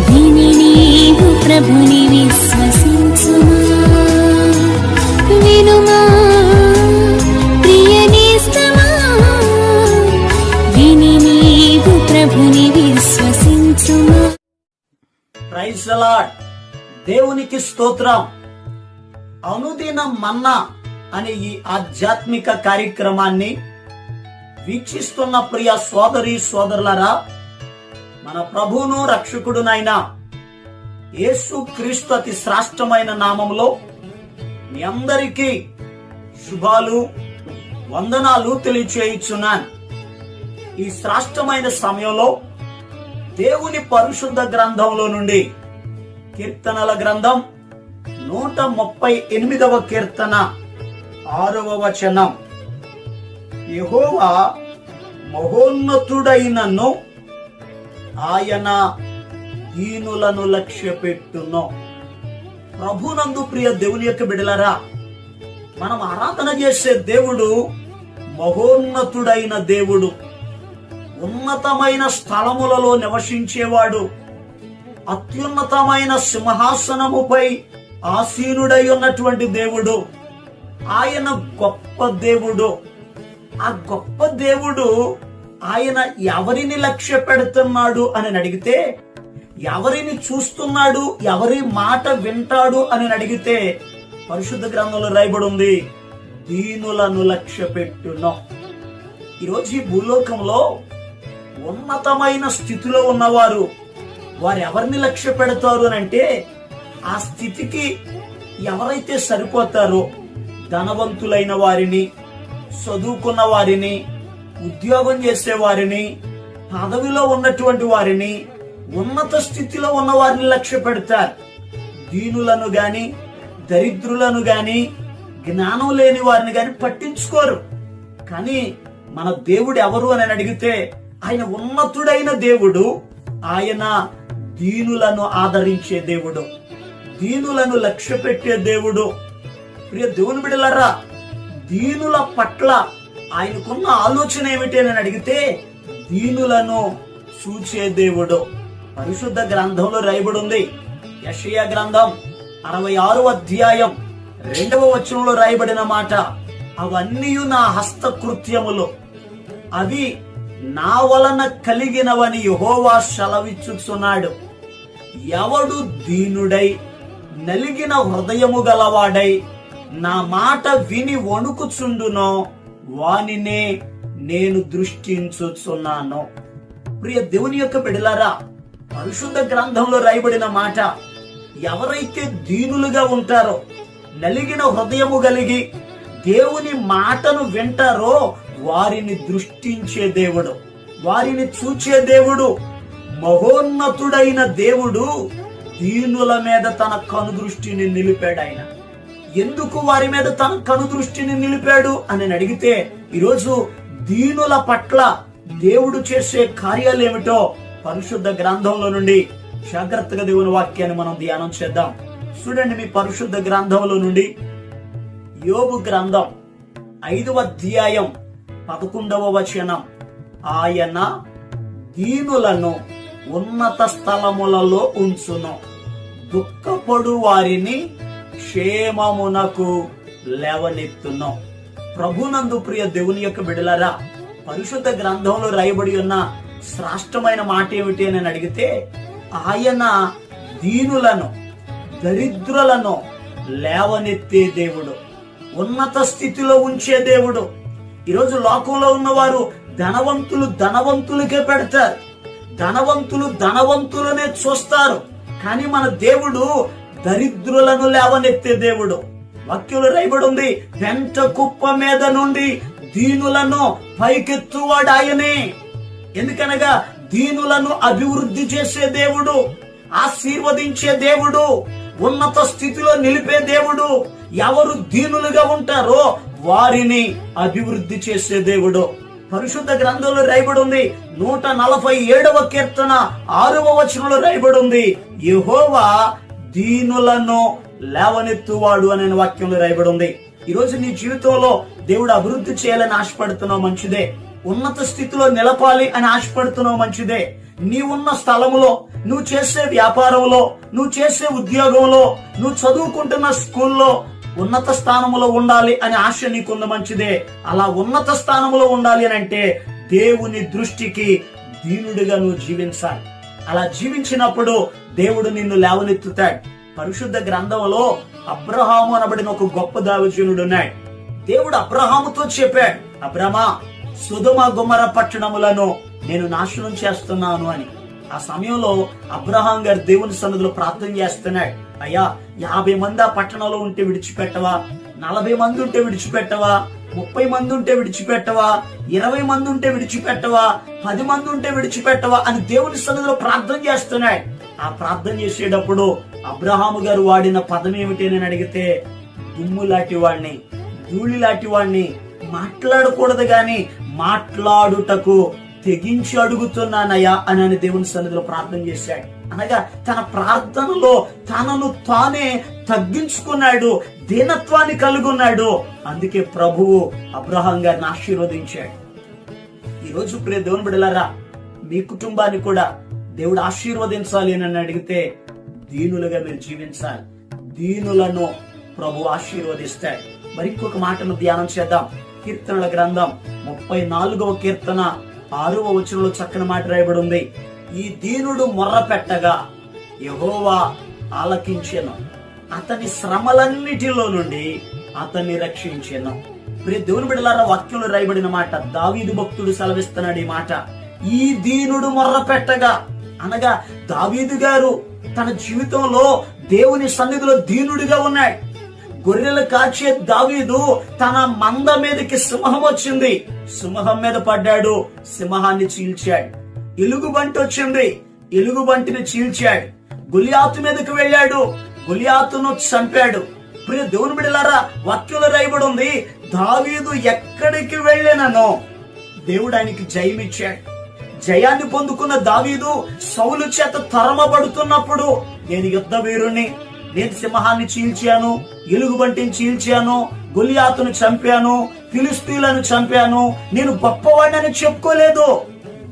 విని నీవు ప్రభుని విశ్వసించుమా. వినుమా ప్రియనేస్తమా విని నీవు ప్రభుని విశ్వసించుమా. ప్రైజ్ అలాడ్ దేవునికి స్తోత్రం. అనుదినం మన్నా అనే ఈ ఆధ్యాత్మిక కార్యక్రమాన్ని వీక్షిస్తున్న ప్రియ సోదరి సోదరులరా మన ప్రభువును రక్షకుడునైన యేసు క్రీస్తు అతి శ్రాష్టమైన నామంలో మీ అందరికీ శుభాలు వందనాలు తెలియచేయుచున్నాను. ఈ శ్రాష్టమైన సమయంలో దేవుని పరిశుద్ధ గ్రంథంలో నుండి కీర్తనల గ్రంథం నూట ముప్పై ఎనిమిదవ కీర్తన ఆరవ వచనం. మహోన్నతుడైన మహోన్నతుడైనను ఆయన దీనులను లక్ష్య పెట్టును ప్రభునందు ప్రియ దేవుని యొక్క బిడలరా మనం ఆరాధన చేసే దేవుడు మహోన్నతుడైన దేవుడు. ఉన్నతమైన స్థలములలో నివసించేవాడు. అత్యున్నతమైన సింహాసనముపై ఆసీనుడై ఉన్నటువంటి దేవుడు. ఆయన గొప్ప దేవుడు. ఆ గొప్ప దేవుడు ఆయన ఎవరిని లక్ష్య పెడుతున్నాడు అని అడిగితే ఎవరిని చూస్తున్నాడు ఎవరి మాట వింటాడు అని అడిగితే పరిశుద్ధ గ్రంథంలో రాయబడి ఉంది దీనులను లక్ష్య పెట్టును ఈరోజు ఈ భూలోకంలో ఉన్నతమైన స్థితిలో ఉన్నవారు వారు ఎవరిని లక్ష్య పెడతారు అని అంటే ఆ స్థితికి ఎవరైతే సరిపోతారో ధనవంతులైన వారిని చదువుకున్న వారిని ఉద్యోగం చేసే వారిని పదవిలో ఉన్నటువంటి వారిని ఉన్నత స్థితిలో ఉన్న వారిని లక్ష్య పెడతారు. దీనులను గాని దరిద్రులను గాని జ్ఞానం లేని వారిని గాని పట్టించుకోరు. కానీ మన దేవుడు ఎవరు అని అడిగితే ఆయన ఉన్నతుడైన దేవుడు ఆయన దీనులను ఆదరించే దేవుడు దీనులను లక్ష్య పెట్టే దేవుడు. ప్రియ దేవుని బిడలరా దీనుల పట్ల ఆయనకున్న ఆలోచన ఏమిటి అని అడిగితే దీనులను సూచే దేవుడు. పరిశుద్ధ గ్రంథంలో రాయబడి ఉంది యషయ గ్రంథం అరవై ఆరు అధ్యాయం రెండవ వచనంలో రాయబడిన మాట అవన్నీ నా హస్తకృత్యములు అవి నా వలన కలిగినవని యహోవా సెలవిచ్చుచున్నాడు. ఎవడు దీనుడై నలిగిన హృదయము గలవాడై నా మాట విని వణుకుచుండునో వానినే నేను దృష్టించుచున్నాను. ప్రియ దేవుని యొక్క బిడలారా పరిశుద్ధ గ్రంథంలో రాయబడిన మాట ఎవరైతే దీనులుగా ఉంటారో నలిగిన హృదయము కలిగి దేవుని మాటను వింటారో వారిని దృష్టించే దేవుడు వారిని చూచే దేవుడు మహోన్నతుడైన దేవుడు దీనుల మీద తన కనుదృష్టిని నిలిపాడు ఆయన. ఎందుకు వారి మీద తన కనుదృష్టిని నిలిపాడు అని అడిగితే ఈరోజు దీనుల పట్ల దేవుడు చేసే కార్యాలు ఏమిటో పరిశుద్ధ గ్రంథంలో నుండి జాగ్రత్తగా దేవుని వాక్యాన్ని మనం ధ్యానం చేద్దాం. చూడండి మీ పరిశుద్ధ గ్రంథంలో నుండి యోగు గ్రంథం ఐదవ అధ్యాయం పదకొండవ వచనం. ఆయన దీనులను ఉన్నత స్థలములలో ఉంచును. దుఃఖపడు వారిని క్షేమమునకు లేవనెత్తును. ప్రభునందు ప్రియ దేవుని యొక్క బిడలరా పరిశుద్ధ గ్రంథంలో రాయబడి ఉన్న శ్రాష్టమైన మాట ఏమిటి అని అడిగితే ఆయన దీనులను దరిద్రులను లేవనెత్తే దేవుడు ఉన్నత స్థితిలో ఉంచే దేవుడు. ఈరోజు లోకంలో ఉన్నవారు ధనవంతులు ధనవంతులకే పెడతారు. ధనవంతులు ధనవంతులనే చూస్తారు. కానీ మన దేవుడు దరిద్రులను లేవనెత్తే దేవుడు. వాక్యులు రైబడుంది ఉంది వెంట కుప్ప మీద నుండి దీనులను పైకెత్తువాడు ఆయనే. ఎందుకనగా దీనులను అభివృద్ధి చేసే దేవుడు ఆశీర్వదించే దేవుడు ఉన్నత స్థితిలో నిలిపే దేవుడు ఎవరు దీనులుగా ఉంటారో వారిని అభివృద్ధి చేసే దేవుడు. పరిశుద్ధ గ్రంథంలో రాయబడి ఉంది నూట నలభై ఏడవ కీర్తన ఆరవ వచనంలో రాయబడి ఉంది యెహోవా దీనులను లేవనెత్తువాడు అనే వాక్యంలో రాయబడి ఉంది ఈరోజు నీ జీవితంలో దేవుడు అభివృద్ధి చేయాలని ఆశపడుతున్నావు మంచిదే. ఉన్నత స్థితిలో నిలపాలి అని ఆశపడుతున్నావు మంచిదే. నీ ఉన్న స్థలములో నువ్వు చేసే వ్యాపారంలో నువ్వు చేసే ఉద్యోగంలో నువ్వు చదువుకుంటున్న స్కూల్లో ఉన్నత స్థానములో ఉండాలి అని ఆశ నీకుంది మంచిదే. అలా ఉన్నత స్థానములో ఉండాలి అని అంటే దేవుని దృష్టికి దీనుడిగా నువ్వు జీవించాలి. అలా జీవించినప్పుడు దేవుడు నిన్ను లేవనెత్తుతాడు. పరిశుద్ధ గ్రంథంలో అబ్రహాము అనబడిన ఒక గొప్ప దావజనుడు ఉన్నాడు. దేవుడు అబ్రహాముతో చెప్పాడు అబ్రహమా సుధమ గుమ్మర పట్టణములను నేను నాశనం చేస్తున్నాను అని. ఆ సమయంలో అబ్రహాం గారు దేవుని సన్నిధిలో ప్రార్థన చేస్తున్నాడు అయ్యా యాభై మంది ఆ పట్టణంలో ఉంటే విడిచిపెట్టవా? నలభై మంది ఉంటే విడిచిపెట్టవా? ముప్పై మంది ఉంటే విడిచిపెట్టవా? ఇరవై మంది ఉంటే విడిచిపెట్టవా? పది మంది ఉంటే విడిచిపెట్టవా అని దేవుని సన్నిధిలో ప్రార్థన చేస్తున్నాయి ఆ ప్రార్థన చేసేటప్పుడు అబ్రహాము గారు వాడిన పదం ఏమిటి అని అడిగితే దుమ్ము లాంటి వాడిని ధూళి లాంటి వాడిని మాట్లాడకూడదు గాని మాట్లాడుటకు తెగించి అడుగుతున్నానయ్యా అని అని దేవుని సన్నిధిలో ప్రార్థన చేశాడు. అనగా తన ప్రార్థనలో తనను తానే తగ్గించుకున్నాడు దీనత్వాన్ని కలుగున్నాడు. అందుకే ప్రభువు అబ్రహం గారిని ఆశీర్వదించాడు. ఈ రోజు ప్రియ దేవుని బిడలారా మీ కుటుంబాన్ని కూడా దేవుడు ఆశీర్వదించాలి అని అడిగితే దీనులుగా మీరు జీవించాలి. దీనులను ప్రభు ఆశీర్వదిస్తాడు. మరి ఇంకొక మాటను ధ్యానం చేద్దాం. కీర్తనల గ్రంథం ముప్పై నాలుగవ కీర్తన ఆరవ వచనంలో చక్కని మాట రాయబడి ఉంది. ఈ దీనుడు మొర్ర పెట్టగా యహోవా ఆలకించెను. అతని శ్రమలన్నిటిలో నుండి అతన్ని రక్షించెను. ప్రియ దేవుని బిడలారా వాక్యంలో రాయబడిన మాట దావీదు భక్తుడు సెలవిస్తున్నాడు ఈ మాట. ఈ దీనుడు మొర్ర పెట్టగా అనగా దావీదు గారు తన జీవితంలో దేవుని సన్నిధిలో దీనుడిగా ఉన్నాడు. గొర్రెలు కాచే దావీదు తన మంద మీదకి సింహం వచ్చింది. సింహం మీద పడ్డాడు సింహాన్ని చీల్చాడు. ఎలుగుబంటి వచ్చింది ఎలుగుబంటిని చీల్చాడు. గులియాతు మీదకి వెళ్ళాడు. గులియాతును చంపాడు. ప్రియ దేవుని బిడలారా వాక్యంలో రాయబడి ఉంది దావీదు ఎక్కడికి వెళ్ళినను దేవుడు ఆయనకి జయమిచ్చాడు. జయాన్ని పొందుకున్న దావీదు సౌలు చేత తరమబడుతున్నప్పుడు నేను యుద్ధ వీరుణ్ణి నేను సింహాన్ని చీల్చాను ఎలుగుబంటిని చీల్చాను గొలియాతును చంపాను ఫిలిస్తీన్లను చంపాను. నేను గొప్పవాడిని చెప్పుకోలేదు.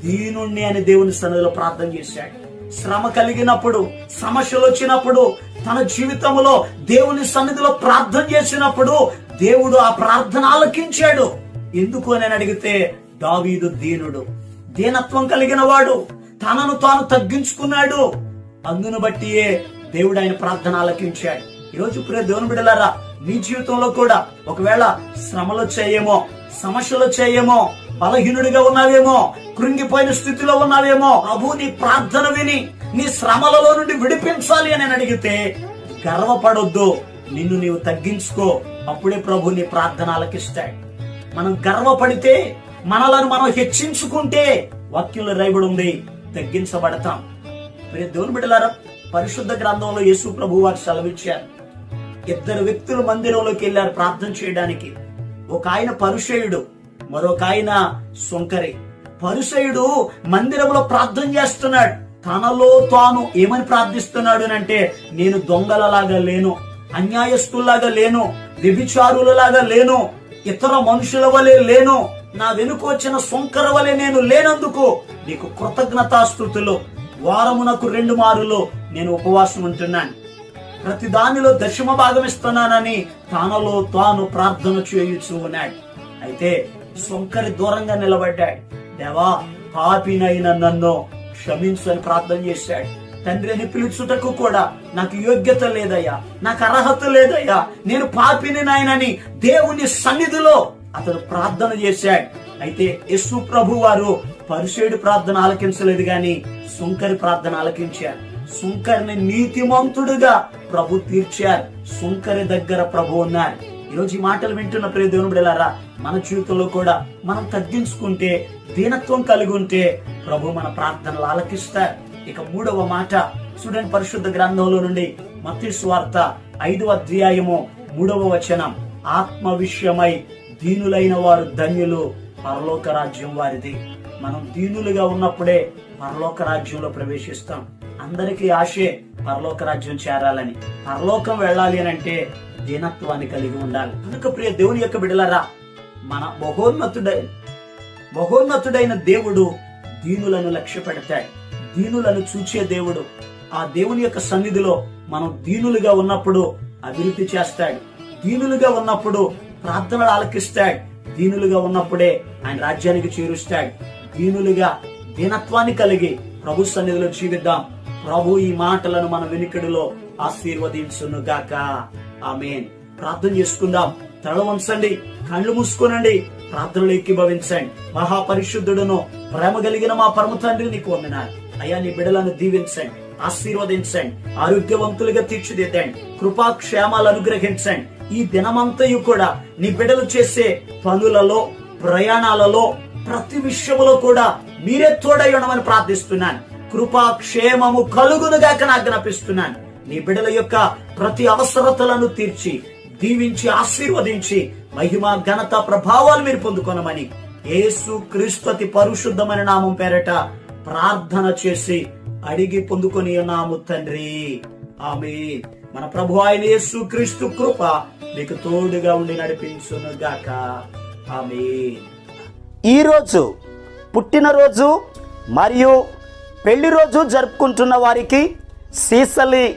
దీనుణ్ణి అని దేవుని సన్నిధిలో ప్రార్థన చేశాడు. శ్రమ కలిగినప్పుడు సమస్యలు వచ్చినప్పుడు తన జీవితంలో దేవుని సన్నిధిలో ప్రార్థన చేసినప్పుడు దేవుడు ఆ ప్రార్థన ఆలకించాడు. ఎందుకు అని అడిగితే దావీదు దీనుడు. దీనత్వం కలిగిన వాడు తనను తాను తగ్గించుకున్నాడు. అందును బట్టియే దేవుడు ఆయన ప్రార్థన ఆలకించాడు. ఈరోజు ప్రియ దేవుని బిడలారా నీ జీవితంలో కూడా ఒకవేళ శ్రమలు వచ్చాయేమో సమస్యలు వచ్చాయేమో బలహీనుడిగా ఉన్నావేమో కృంగిపోయిన స్థితిలో ఉన్నావేమో ప్రభు నీ ప్రార్థన విని నీ శ్రమలలో నుండి విడిపించాలి అని అడిగితే గర్వపడొద్దు నిన్ను నీవు తగ్గించుకో అప్పుడే ప్రభు నీ ప్రార్థన ఆలకిస్తాడు మనం గర్వపడితే మనలను మనం హెచ్చించుకుంటే వాక్యంలో రైబడి ఉంది తగ్గించబడతాం. ప్రియ దేవుని బిడ్డలారా పరిశుద్ధ గ్రంథంలో యేసు ప్రభు వారు సెలవిచ్చారు. ఇద్దరు వ్యక్తులు మందిరంలోకి వెళ్ళారు ప్రార్థన చేయడానికి. ఒక ఆయన పరుషయుడు మరొక ఆయన సొంకరి పరుసయుడు మందిరంలో ప్రార్థన చేస్తున్నాడు. తనలో తాను ఏమని ప్రార్థిస్తున్నాడు అంటే నేను దొంగలలాగా లేను అన్యాయస్తుల్లాగా లేను వ్యభిచారులలాగా లేను ఇతర మనుషుల వలె లేను నా వెనుక వచ్చిన సొంకర వలె నేను లేనందుకు నీకు కృతజ్ఞతాస్థుతులు వారమునకు రెండు మారులు నేను ఉపవాసం ఉంటున్నాను. ప్రతి దానిలో దశమ భాగం ఇస్తున్నానని తనలో తాను ప్రార్థన చేయుచు ఉన్నాడు అయితే సొంకరి దూరంగా నిలబడ్డాడు. దేవా పాపినైన నన్ను క్షమించు అని ప్రార్థన చేశాడు. తండ్రి అని పిలుచుటకు కూడా నాకు యోగ్యత లేదయ్యా నాకు అర్హత లేదయ్యా. నేను పాపిని నాయనని దేవుని సన్నిధిలో అతడు ప్రార్థన చేశాడు. అయితే యశు ప్రభు వారు పరిశేడు ప్రార్థన ఆలకించలేదు గాని సుంకరి ప్రార్థన ఆలకించారు. సుంకరిని నీతిమంతుడుగా ప్రభు తీర్చారు. సుంకరి దగ్గర ప్రభు ఉన్నారు. ఈరోజు ఈ మాటలు వింటున్న ప్రియ దేవుని బిడలారా మన జీవితంలో కూడా మనం తగ్గించుకుంటే దీనత్వం కలిగి ఉంటే ప్రభు మన ప్రార్థనలు ఆలకిస్తారు ఇక మూడవ మాట చూడండి పరిశుద్ధ గ్రంథంలో నుండి మత్తి స్వార్త ఐదవ అధ్యాయము మూడవ వచనం. ఆత్మ విషయమై దీనులైన వారు ధన్యులు పరలోక రాజ్యం వారిది. మనం దీనులుగా ఉన్నప్పుడే పరలోక రాజ్యంలో ప్రవేశిస్తాం. అందరికీ ఆశే పరలోక రాజ్యం చేరాలని. పరలోకం వెళ్ళాలి అని అంటే దీనత్వాన్ని కలిగి ఉండాలి. కనుక ప్రియ దేవుని యొక్క బిడలరా మన బహోన్నతుడై బహోన్నతుడైన దేవుడు దీనులను లక్ష్య పెడతాడు దీనులను చూచే దేవుడు. ఆ దేవుని యొక్క సన్నిధిలో మనం దీనులుగా ఉన్నప్పుడు అభివృద్ధి చేస్తాడు. దీనులుగా ఉన్నప్పుడు ప్రార్థనలు ఆలకిస్తాడు. దీనులుగా ఉన్నప్పుడే ఆయన రాజ్యానికి చేరుస్తాడు. దీనులుగా దీనత్వాన్ని కలిగి ప్రభు సన్నిధిలో జీవిద్దాం. ప్రభు ఈ మాటలను మన వెనుకడిలో ఆశీర్వదించును గాక ఆమెన్. ప్రార్థన చేసుకుందాం. తల వంచండి కళ్ళు మూసుకోనండి ప్రార్థనలు ఎక్కిభవించండి మహాపరిశుద్ధుడును ప్రేమ కలిగిన మా పరమ తండ్రి నీకు వందనాలు. అయ్యా నీ బిడలను దీవించండి ఆశీర్వదించండి ఆరోగ్యవంతులుగా తీర్చిదిద్దండి కృపాక్షేమాలు అనుగ్రహించండి. ఈ దినమంతయు కూడా నీ బిడలు చేసే పనులలో ప్రయాణాలలో ప్రతి విషయములో కూడా మీరే తోడై ఉండమని ప్రార్థిస్తున్నాను. కృపాక్షేమము కలుగునుగాక నాకు జ్ఞాపిస్తున్నాను నీ బిడల యొక్క ప్రతి అవసరతలను తీర్చి దీవించి ఆశీర్వదించి మహిమ ఘనత ప్రభావాలు మీరు పొందుకొనమని యేసు క్రీస్తు పరిశుద్ధమైన నామం పేరట ప్రార్థన చేసి అడిగి పొందుకొని ఉన్నాము తండ్రి. ఆమె మన ప్రభు ఆయన యేసు క్రీస్తు కృప మీకు తోడుగా ఉండి నడిపించును గాక. ఆమె ఈరోజు పుట్టినరోజు మరియు పెళ్ళి రోజు జరుపుకుంటున్న వారికి సీసలి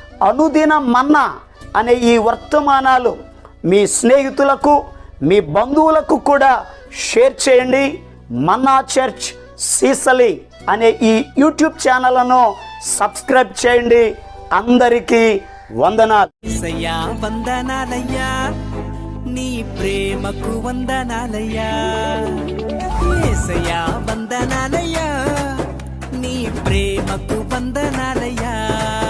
అనుదిన మన్నా అనే ఈ వర్తమానాలు మీ స్నేహితులకు మీ బంధువులకు కూడా షేర్ చేయండి. మన్నా చర్చ్ సీసలి అనే ఈ యూట్యూబ్ ఛానల్ను సబ్స్క్రైబ్ చేయండి. అందరికీ వందనాలు. వందనాలయ్యా. నీ ప్రేమకు వందనాలయ్యా. ఏసయ్యా వందనాలయ్యా. నీ ప్రేమకు వందనాలయ్యా.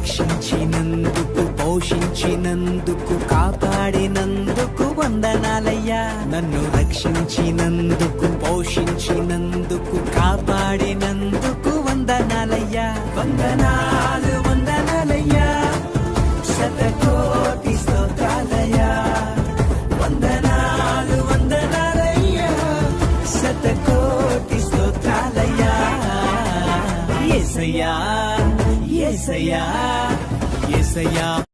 రక్షించినందుకు పోషించినందుకు కాపాడినందుకు వందనాలయ్యా. నన్ను రక్షించినందుకు పోషించినందుకు కాపాడినందుకు వందనాలయ్యా. వందనాలు వందనాలయ్యా. శతకోటి స్తోత్రాలయ్యా. వందనాలు వందనాలయ్యా. శతకోటి స్తోత్రాలయ్యా. ఏసయ్యా. ఏసయ్యా ఏసయ్యా.